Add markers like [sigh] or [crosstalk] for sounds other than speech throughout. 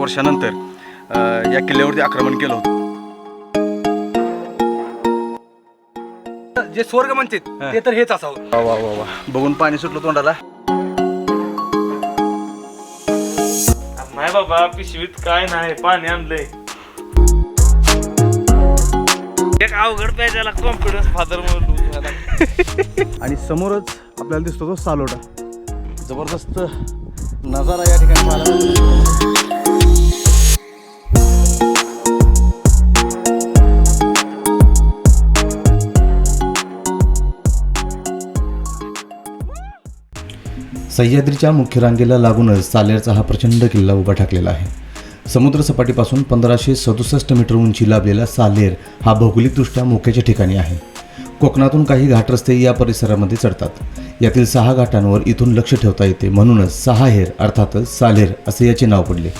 वर्षानंतर या किल्ल्यावरती आक्रमण केलं होतं. जे स्वर्ग म्हणतात हा. ते तर हेच असावं. वा वा वा वा. बघून पाणी सुटलं तोंडाला. नाही बाबा पिशवीत काय नाही पाणी आणलंय. एक अवघड प्यायला कॉन्फिडन्स फादर म्हणून [laughs] आणि समोरच आपल्याला दिसतो तो सालोटा जबरदस्त नजारा या ठिकाणी पाहायला सह्याद्रीच्या मुख्य रांगेला लागूनच सालेरचा हा प्रचंड किल्ला उभा ठाकलेला आहे. समुद्रसपाटीपासून पंधराशे सदुसष्ट मीटर उंची लाभलेला सालेर हा भौगोलिकदृष्ट्या मोक्याच्या ठिकाणी आहे. कोकणातून काही घाट रस्ते या परिसरामध्ये चढतात. यातील सहा घाटांवर इथून लक्ष ठेवता येते. म्हणूनच सहा हेर अर्थातच सालेर असे याचे नाव पडले.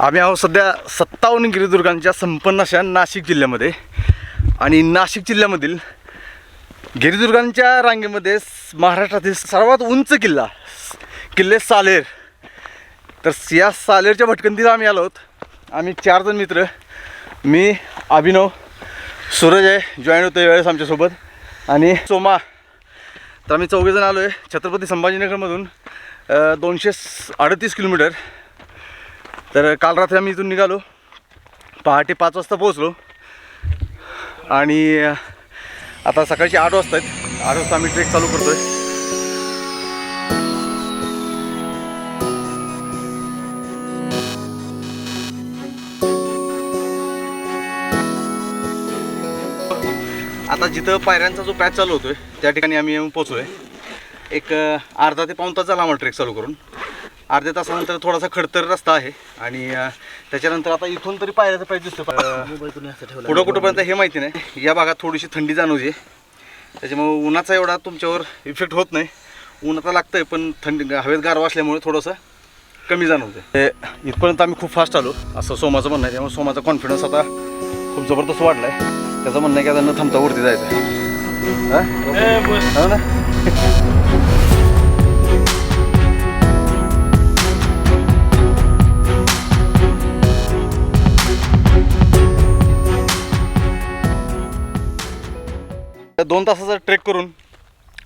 आम्ही आहोत सध्या सत्तावन्न गिरिदुर्गांच्या संपन्न अशा नाशिक जिल्ह्यामध्ये. आणि नाशिक जिल्ह्यामधील गिरिदुर्गांच्या रांगेमध्ये महाराष्ट्रातील सर्वात उंच किल्ला किल्ले सालेर. तर या सालेरच्या भटकंतीला आम्ही आलो आहोत. आम्ही चार जण मित्र. मी अभिनव सूरज आहे. जॉईन होतो यावेळेस आमच्यासोबत. आणि सोमा तर आम्ही चौघेजण आलो आहे छत्रपती संभाजीनगरमधून दोनशे स- अडतीस किलोमीटर. तर काल रात्री आम्ही इथून निघालो. पहाटे पाच वाजता पोहोचलो. आणि आता सकाळची आठ वाजता आहेत आठ वाजता आम्ही ट्रेक चालू करतो आहे आता जिथं पायऱ्यांचा जो पॅच चालू होतोय त्या ठिकाणी आम्ही येऊन पोचलोय एक अर्धा ते पाऊण तास झाला आम्हाला ट्रेक चालू करून. अर्ध्या तासानंतर थोडासा खडतर रस्ता आहे आणि त्याच्यानंतर आता इथून तरी पायऱ्याचा पाहिजे दिसतो पुढं कुठंपर्यंत हे माहिती नाही. या भागात थोडीशी थंडी जाणवते त्याच्यामुळे उन्हाचा एवढा तुमच्यावर इफेक्ट होत नाही. ऊन आता लागतंय पण थंडी हवेत गारवा असल्यामुळे थोडंसं कमी जाणवते ते इथपर्यंत आम्ही खूप फास्ट आलो. असं सोमाचं म्हणणं आहे त्यामुळे सोमाचा कॉन्फिडन्स आता खूप जबरदस्त वाढला आहे त्याचं म्हणणं आहे की आता न थांबता वरती जायचं हा? हो ना? [laughs] दोन तासाचा ट्रेक करून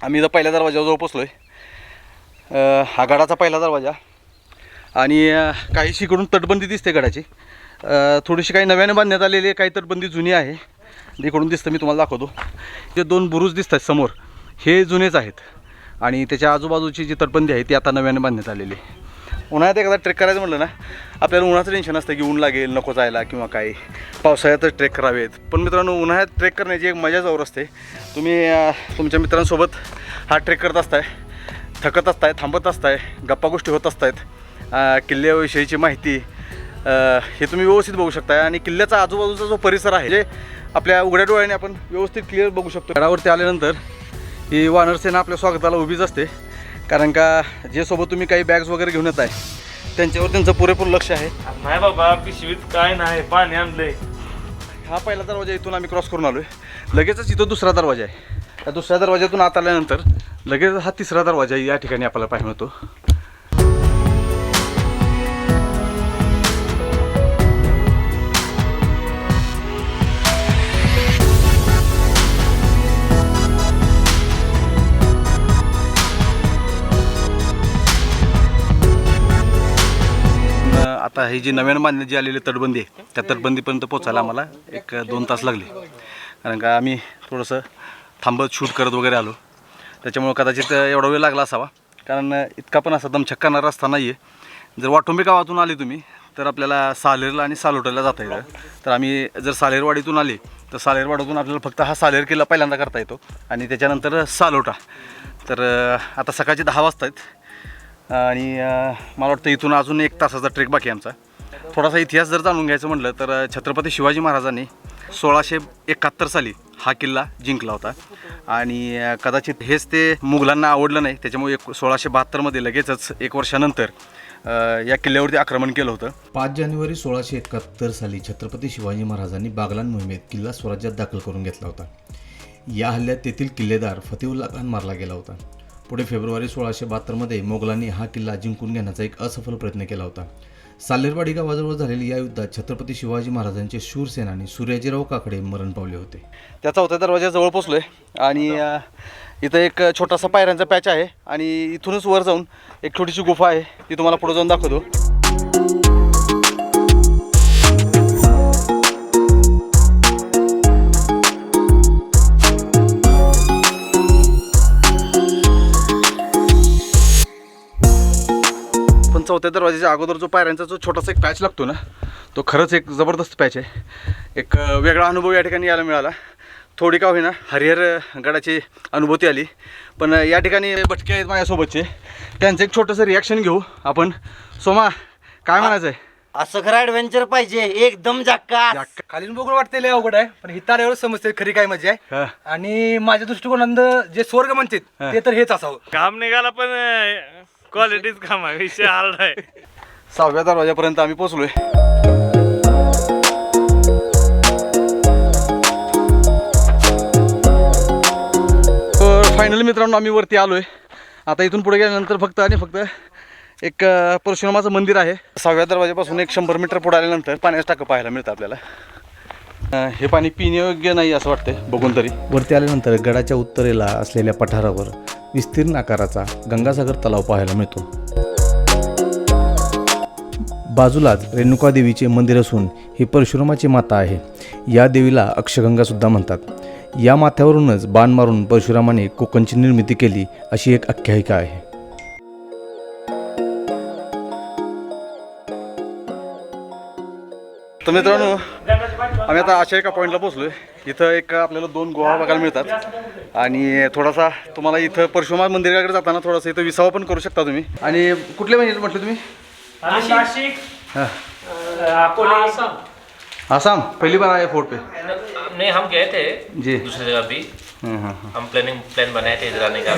आम्ही इथं पहिल्या दरवाजावर जाऊ पोचलो आहे हा गडाचा पहिला दरवाजा. आणि काहीशी इकडून तटबंदी दिसते गडाची. थोडीशी काही नव्याने बांधण्यात आलेली आहे काही तटबंदी जुनी आहे. इकडून दिसतं मी तुम्हाला दाखवतो. ते दोन बुरुज दिसत आहेत समोर. हे जुनेच आहेत. आणि त्याच्या आजूबाजूची जी तटबंदी आहे ती आता नव्याने बांधण्यात आलेली आहे. उन्हाळ्यात एखादा ट्रेक करायचं म्हटलं ना आपल्याला उन्हाचं टेन्शन असतं की ऊन लागेल नको जायला किंवा काय. पावसाळ्यातच ट्रेक करावेत. पण मित्रांनो उन्हाळ्यात ट्रेक करण्याची एक मजा जवळ असते. तुम्ही तुमच्या मित्रांसोबत हा ट्रेक करत असताय थकत असताय थांबत असताय गप्पा गोष्टी होत असतायत किल्ल्याविषयीची माहिती हे तुम्ही व्यवस्थित बघू शकताय. आणि किल्ल्याचा आजूबाजूचा जो परिसर आहे जे आपल्या उघड्या डोळ्याने आपण व्यवस्थित क्लिअर बघू शकतो. गडावरती आल्यानंतर ही वानरसेना आपल्या स्वागताला उभीच असते. कारण का जे सोबत तुम्ही काही बॅग्स वगैरे घेऊन येत आहे त्यांच्यावर त्यांचं पुरेपूर लक्ष आहे. नाही बाबा पिशवीत काय नाही पाणी आणलंय. हा पहिला दरवाजा इथून आम्ही क्रॉस करून आलो आहे लगेचच इथं दुसरा दरवाजा आहे. त्या दुसऱ्या दरवाज्यातून आत आल्यानंतर लगेच हा तिसरा दरवाजा या ठिकाणी आपल्याला पाहिजे होतो आता ही जी नव्यानं मान्य जी आलेली तटबंदी आहे त्या तटबंदीपर्यंत पोचायला आम्हाला एक दोन तास लागले. कारण का आम्ही थोडंसं थांबत शूट करत वगैरे आलो. त्याच्यामुळं कदाचित एवढा वेळ लागला असावा. कारण इतका पण असा दमछक्काना रस्ता नाही आहे जर वाटुंबे गावातून आले तुम्ही तर आपल्याला सालेरला आणि सालोटाला जाता येतं. तर आम्ही जर सालेरवाडीतून आले तर सालेरवाडीतून आपल्याला फक्त हा सालेर किल्ला पहिल्यांदा करता येतो. आणि त्याच्यानंतर सालोटा. तर आता सकाळचे दहा वाजता आहेत आणि मला वाटतं इथून अजून एक तासाचा ट्रेक बाकी आमचा. थोडासा इतिहास जर जाणून घ्यायचं म्हटलं तर छत्रपती शिवाजी महाराजांनी सोळाशे एकाहत्तर साली हा किल्ला जिंकला होता. आणि कदाचित हेच ते मुघलांना आवडलं नाही त्याच्यामुळे एक सोळाशे बहात्तरमध्ये लगेचच एक वर्षानंतर या किल्ल्यावरती आक्रमण केलं होतं. पाच जानेवारी सोळाशे एकाहत्तर साली छत्रपती शिवाजी महाराजांनी बागलान मोहिमेत किल्ला स्वराज्यात दाखल करून घेतला होता. या हल्ल्यात तेथील किल्लेदार फतेहुल्ला खान मारला गेला होता. पुढे फेब्रुवारी सोळाशे बहात्तरमध्ये मोगलांनी हा किल्ला जिंकून घेण्याचा एक असफल प्रयत्न केला होता. सालेरवाडी गावाजवळ झालेल्या या युद्धात छत्रपती शिवाजी महाराजांचे शूरसेनानी सूर्याजीराव काकडे मरण पावले होते. त्या चौथ्या दरवाजाजवळ पोचलो आहे आणि इथं एक छोटासा पायऱ्यांचा पॅच आहे आणि इथूनच वर जाऊन एक छोटीशी गुफा आहे ती तुम्हाला पुढे जाऊन दाखवतो. चौथ्या दरवाजाच्या अगोदर जो पायऱ्यांचा जो छोटासा एक पॅच लागतो ना तो खरंच एक जबरदस्त पॅच आहे. एक वेगळा अनुभव या ठिकाणी यायला मिळाला. थोडी का होईना हरिहर गडाची अनुभूती आली. पण या ठिकाणी भटके आहेत माझ्यासोबतचे. त्यांचं एक छोटंसं रिॲक्शन घेऊ आपण. सोमा काय म्हणायचं आहे असं खरं ऍडव्हेंचर पाहिजे. एकदम जाक्का खालीन बघून वाटते लय अवघड आहे पण हितार एवढं समजते खरी काय मजा आहे. आणि माझ्या दृष्टिकोनात जे स्वर्ग म्हणतात. ते तर हेच असावं. काम निघाला पण क्वालिटीच काम आहे विषय हार्ड आहे सहाव्या दरवाजापर्यंत आम्ही पोचलोय फायनली मित्रांनो आम्ही वरती आलोय. आता इथून पुढे गेल्यानंतर फक्त आणि फक्त एक अ, परशुरामाचं मंदिर आहे. सहाव्या दरवाजापासून एक शंभर मीटर पुढे आल्यानंतर पाण्याचं टाकं पाहायला मिळतं आपल्याला. अ, हे पाणी पिण्यायोग्य नाही असं वाटतंय बघून तरी. वरती आल्यानंतर गडाच्या उत्तरेला असलेल्या पठारावर विस्तीर्ण आकाराचा गंगासागर तलाव पाहायला मिळतो. बाजूलाच रेणुका देवीचे मंदिर असून ही परशुरामाची माता आहे. या देवीला अक्षगंगा सुद्धा म्हणतात. या माथ्यावरूनच बाण मारून परशुरामाने कोकणची निर्मिती केली अशी एक आख्यायिका आहे. तर मित्रांनो आम्ही आता अशा एका पॉईंटला पोहोचलोय. इथं एक आपल्याला दोन गोवा बघायला मिळतात. आणि थोडासा तुम्हाला इथं परशुराम मंदिराकडे जाताना थोडासा इथं विसावा पण करू शकता तुम्ही. आणि कुठले महिने म्हटलं तुम्ही? नाशिक. हां. आसाम. आसाम. पहिली बार आए फोर्ट पे. नहीं हम गए थे. जी. दूसरी जगह भी. हम प्लानिंग प्लान बनाए थे का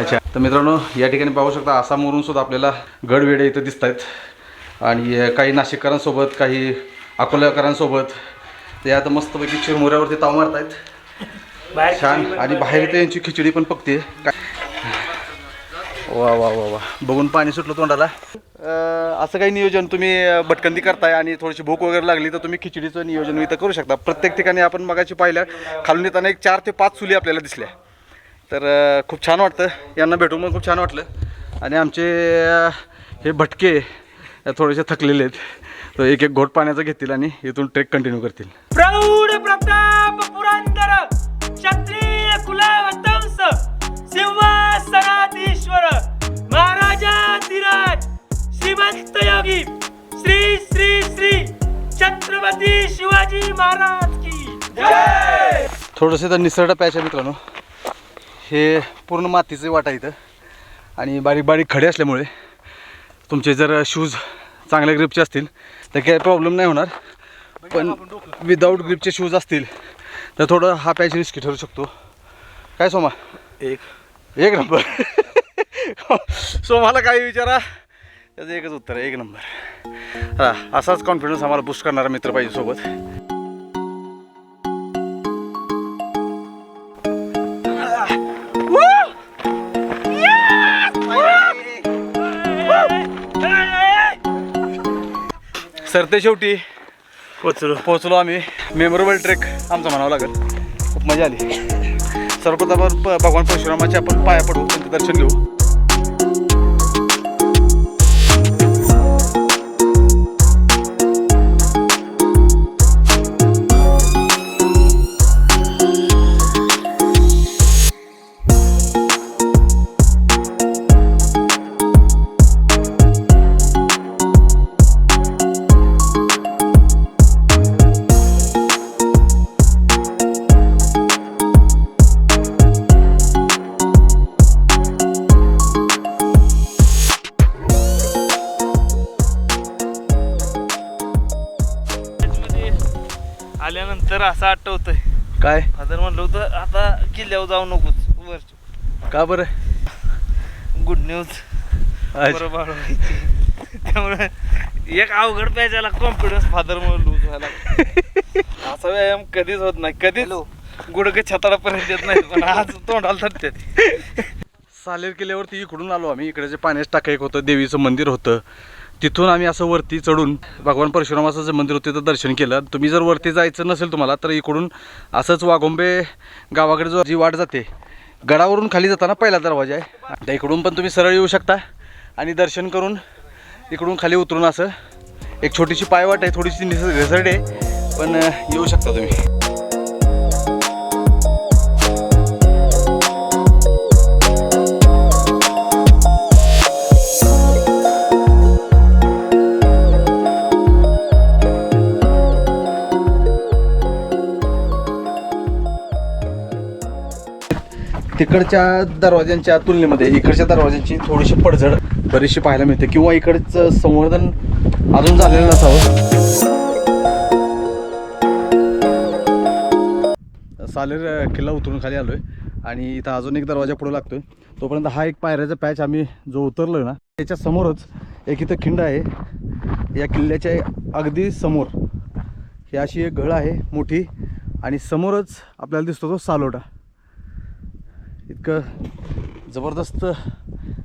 अच्छा. तर मित्रांनो या ठिकाणी पाहू शकता आसामवरून सुद्धा आपल्याला गडवेडे इथं दिसत आहेत आणि काही नाशिककरांसोबत काही अकोल्याकरांसोबत ते आता मस्तपैकी चिरमुऱ्यावरती ताव मारतायत. छान. आणि बाहेर इथे यांची खिचडी पण पकते वा वा वा वा. बघून पाणी सुटलं तोंडाला. असं काही नियोजन तुम्ही अं, भटकंती करताय आणि थोडीशी भूक वगैरे लागली तर तुम्ही खिचडीचं नियोजन इथं करू शकता. प्रत्येक ठिकाणी आपण मगाशी पाहिलं खालून येताना एक चार ते पाच चुली आपल्याला दिसल्या. तर खूप छान वाटतं. यांना भेटून पण खूप छान वाटलं. आणि आमचे हे भटके थोडेसे थकलेले आहेत. तर एक एक घोट पाण्याचं घेतील आणि इथून ट्रेक कंटिन्यू करतील. प्रौढ प्रताप पुरंदर क्षत्रिय सिंहासनाधीश्वर महाराजाधिराज श्रीमंत योगी श्री श्री श्री छत्रपती शिवाजी महाराज की जय! थोडंसं तर निसरडा पॅच आहे मित्रांनो. हे पूर्ण मातीचे वाटा इथं. आणि बारीक बारीक खडे असल्यामुळे तुमचे जर शूज चांगल्या ग्रिपचे असतील तर काही प्रॉब्लेम नाही होणार. पण विदाऊट ग्रिपचे शूज असतील तर थोडं हा पॅच रिस्की ठरू शकतो. काय सोमा? एक. एक नंबर [laughs] सोमाला काही विचारा. त्याचं एकच उत्तर आहे एक नंबर हां असाच कॉन्फिडन्स आम्हाला बुस्ट करणारा मित्र पाहिजे सोबत. सरते शेवटी पोचलो. पोहोचलो आम्ही. मेमोरेबल ट्रेक आमचा म्हणावं लागेल. खूप मजा आली. सर्वप्रथम भगवान परशुरामाचे आपण पाया पडू त्यांचं दर्शन घेऊ. आल्यानंतर असं आठवतंय. काय? फादर म्हणलं होतं आता किल्ल्यावर जाऊ नकोच वर का बरं? गुड न्यूज अच्छा. त्यामुळे एक अवघड प्यायच्याला कॉन्फिडन्स फादर म्हणून लूज व्हायला लागला. असा व्यायाम कधीच होत नाही. कधीच गुडघे छताडापर्यंत येत नाही पण आज तोंडाला थरते सालेर किल्ल्यावरती इकडून आलो आम्ही. इकडे जे पाण्याचं टाका एक होतं देवीचं मंदिर होतं. तिथून आम्ही असं वरती चढून भगवान परशुरामाचं जे मंदिर होतं तिथं दर्शन केलं. तुम्ही जर वरती जायचं नसेल तुम्हाला तर इकडून असंच वाघोंबे गावाकडे जो जी वाट जाते गडावरून खाली जाताना पहिला दरवाजा आहे. त्या इकडून पण तुम्ही सरळ येऊ शकता आणि दर्शन करून इकडून खाली उतरून असं एक छोटीशी पायवाट आहे थोडीशी निस घसरडे आहे पण येऊ शकता तुम्ही. तिकडच्या दरवाज्यांच्या तुलनेमध्ये इकडच्या दरवाज्यांची थोडीशी पडझड बरीचशी पाहायला मिळते. किंवा इकडचं संवर्धन अजून झालेलं नसावं. सालेर किल्ला उतरून खाली आलोय आणि इथं अजून एक दरवाजा पुढे लागतोय. तोपर्यंत हा एक पायऱ्याचा पॅच आम्ही जो उतरलोय ना त्याच्या समोरच एक इथं खिंड आहे. या किल्ल्याच्या अगदी समोर ही अशी एक घळ आहे मोठी. आणि समोरच आपल्याला दिसतो तो सालोटा. इतकं जबरदस्त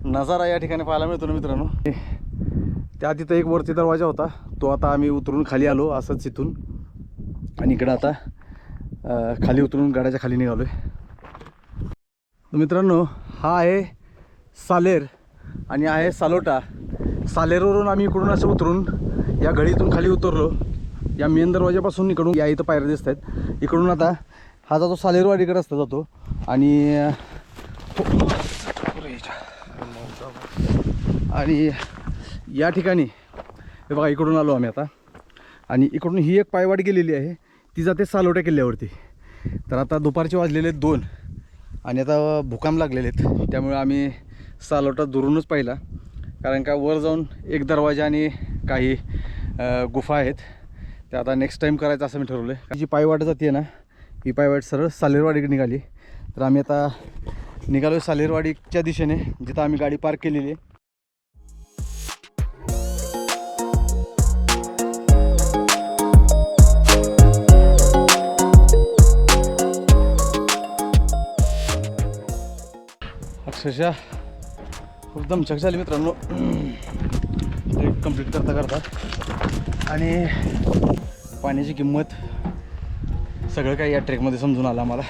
नजारा या ठिकाणी पाहायला मिळतो ना मित्रांनो. त्या तिथं एक वरती दरवाजा होता. तो आता आम्ही उतरून खाली आलो असंच इथून. आणि इकडं आता खाली उतरून गाड्याच्या खाली निघालो आहे मित्रांनो हा आहे सालेर आणि आहे सालोटा. सालेरवरून आम्ही इकडून असं उतरून या घडीतून खाली उतरलो. या मेन दरवाजापासून इकडून या इथं पायऱ्या दिसत आहेत इकडून आता हा जातो सालेरवाडीकडे असता जातो आणि आणि या ठिकाणी हे बघा इकडून आलो आम्ही आता. आणि इकडून ही एक पायवाट गेलेली आहे. ती जाते सालोट्या किल्ल्यावरती. तर आता दुपारचे वाजलेले आहेत दोन आणि आता भुकाम लागलेले आहेत. त्यामुळे आम्ही सालोटा दुरूनच पाहिला. कारण का वर जाऊन एक दरवाजा आणि काही गुफा आहेत. ते आता नेक्स्ट टाईम करायचं असं मी ठरवलं आहे जी पायवाट जाते ना ही पायवाट सरळ सालेरवाडीकडे निघाली. तर आम्ही आता निघालो आहे सालेरवाडीच्या दिशेने जिथं आम्ही गाडी पार्क केलेली आहे. अक्षरशः खूप दमछक झाली मित्रांनो. ट्रेक कंप्लीट करता करता. आणि पाण्याची किंमत सगळं काही या ट्रेकमध्ये समजून आलं आम्हाला.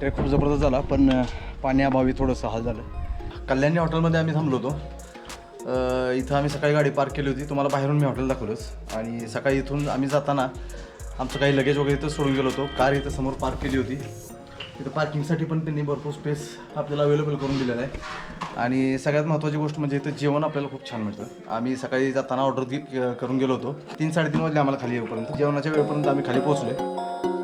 ट्रेक खूप जबरदस्त झाला पण पाण्याअभावी थोडंसं हाल झालं कल्याणी हॉटेलमध्ये आम्ही थांबलो होतो. इथं आम्ही सकाळी गाडी पार्क केली होती. तुम्हाला बाहेरून मी हॉटेल दाखवलंच. आणि सकाळी इथून आम्ही जाताना आमचं काही लगेज वगैरे इथं सोडून गेलो होतो. कार इथं समोर पार्क केली होती. तिथं पार्किंगसाठी पण त्यांनी भरपूर स्पेस आपल्याला अवेलेबल करून दिलेला आहे. आणि सगळ्यात महत्त्वाची गोष्ट म्हणजे इथं जेवण आपल्याला खूप छान मिळतं. आम्ही सकाळी जाताना ऑर्डर करून गेलो होतो. तीन साडेतीन वाजले आम्हाला खाली येऊपर्यंत. जेवणाच्या वेळेपर्यंत आम्ही खाली पोहोचलो